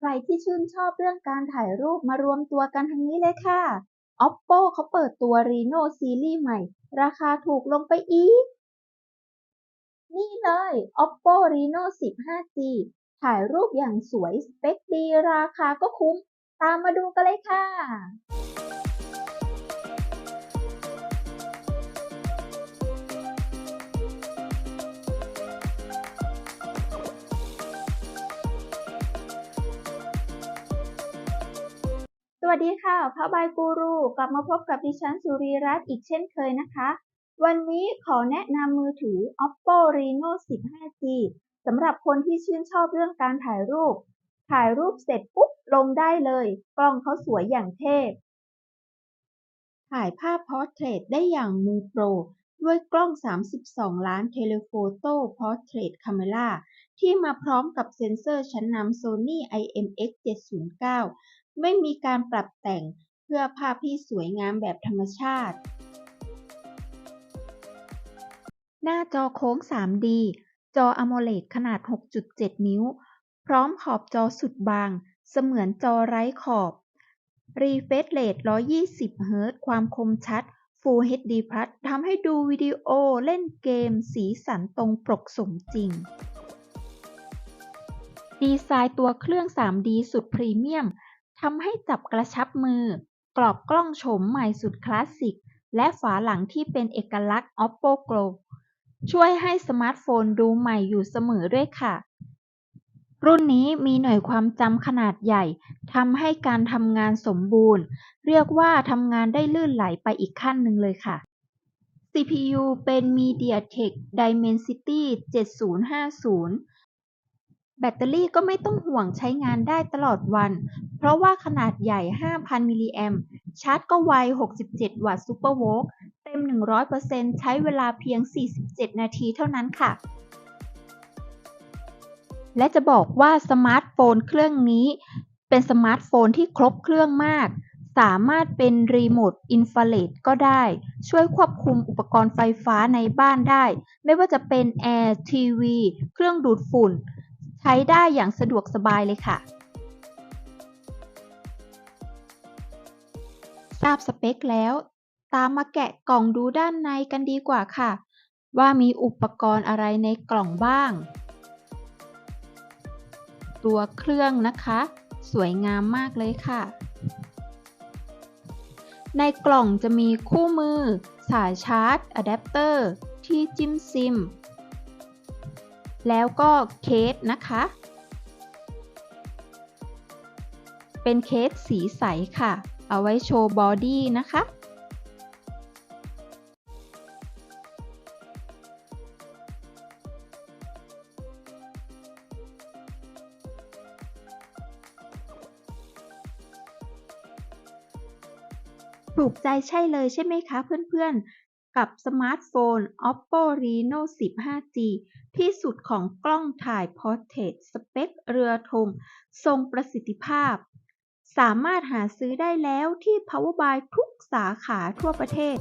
ใครที่ชื่นชอบเรื่องการถ่ายรูปมารวมตัวกันทางนี้เลยค่ะ Oppo เขาเปิดตัว Reno ซีรีส์ใหม่ ราคาถูกลงไปอีก นี่เลย Oppo Reno 15G ถ่ายรูปอย่างสวยสเปคดี ราคาก็คุ้ม ตามมาดูกันเลยค่ะ วัสดีค่ะพระบายกูรู กลับมาพบกับดิฉันสุรีรัตน์อีกเช่นเคยนะคะ วันนี้ขอแนะนำมือถือ Oppo Reno 15G สำหรับคนที่ชื่นชอบเรื่องการถ่ายรูป ถ่ายรูปเสร็จปุ๊บลงได้เลย กล้องเขาสวยอย่างเทพถ่ายภาพพอร์เทรตได้อย่างมือโปร ด้วยกล้อง 32 ล้านเทเลโฟโต้พอร์เทรตคาเมราที่มาพร้อมกับเซ็นเซอร์ชั้นนำ Sony IMX709 ไม่มีการปรับแต่งเพื่อภาพที่สวยงามแบบธรรมชาติ หน้าจอโค้ง 3D จอ AMOLED ขนาด 6.7 นิ้ว พร้อมขอบจอสุดบาง เสมือนจอไร้ขอบ Refresh Rate 120 เฮิรตซ์ความคมชัด Full HD Plus ทำให้ดูวิดีโอเล่นเกม สีสันตรงปกสมจริง ดีไซน์ตัวเครื่อง 3D สุดพรีเมียม ทำให้จับกระชับมือ กรอบกล้องโฉมใหม่สุดคลาสสิก และฝาหลังที่เป็นเอกลักษณ์ Oppo Glow ช่วยให้สมาร์ทโฟนดูใหม่อยู่เสมอด้วยค่ะ รุ่นนี้มีหน่วยความจำขนาดใหญ่ทำให้การทำงานสมบูรณ์ เรียกว่าทำงานได้ลื่นไหลไปอีกขั้นหนึ่งเลยค่ะ CPU เป็น MediaTek Dimensity 7050 แบตเตอรี่ก็ไม่ต้องห่วงใช้งานได้ตลอดวัน เพราะว่าขนาดใหญ่ 5,000 มิลลิแอมชาร์จก็ไว 67 วัตต์ซูเปอร์โวลต์เต็ม 100%ใช้เวลาเพียง 47 นาทีเท่านั้นค่ะ และจะบอกว่าสมาร์ทโฟนเครื่องนี้ เป็นสมาร์ทโฟนที่ครบเครื่องมาก สามารถเป็นรีโมทอินฟราเรดก็ได้ ช่วยควบคุมอุปกรณ์ไฟฟ้าในบ้านได้ ไม่ว่าจะเป็นแอร์ทีวีเครื่องดูดฝุ่น ใช้ได้อย่างสะดวกสบายเลยค่ะ ทราบสเปคแล้ว ตามมาแกะกล่องดูด้านในกันดีกว่าค่ะ ว่ามีอุปกรณ์อะไรในกล่องบ้าง ตัวเครื่องนะคะ สวยงามมากเลยค่ะ ในกล่องจะมีคู่มือ สายชาร์จอะแดปเตอร์ ที่จิ้มซิม แล้วก็เคสนะคะ เป็นเคสสีใสค่ะ เอาไว้โชว์บอดี้นะคะ ถูกใจใช่เลยใช่ไหมคะเพื่อนๆ กับสมาร์ทโฟน Oppo Reno 10 5G ที่สุดของกล้องถ่ายพอร์เทรตสเปคเรือธงทรงประสิทธิภาพ สามารถหาซื้อได้แล้วที่ Powerbuy ทุกสาขาทั่วประเทศ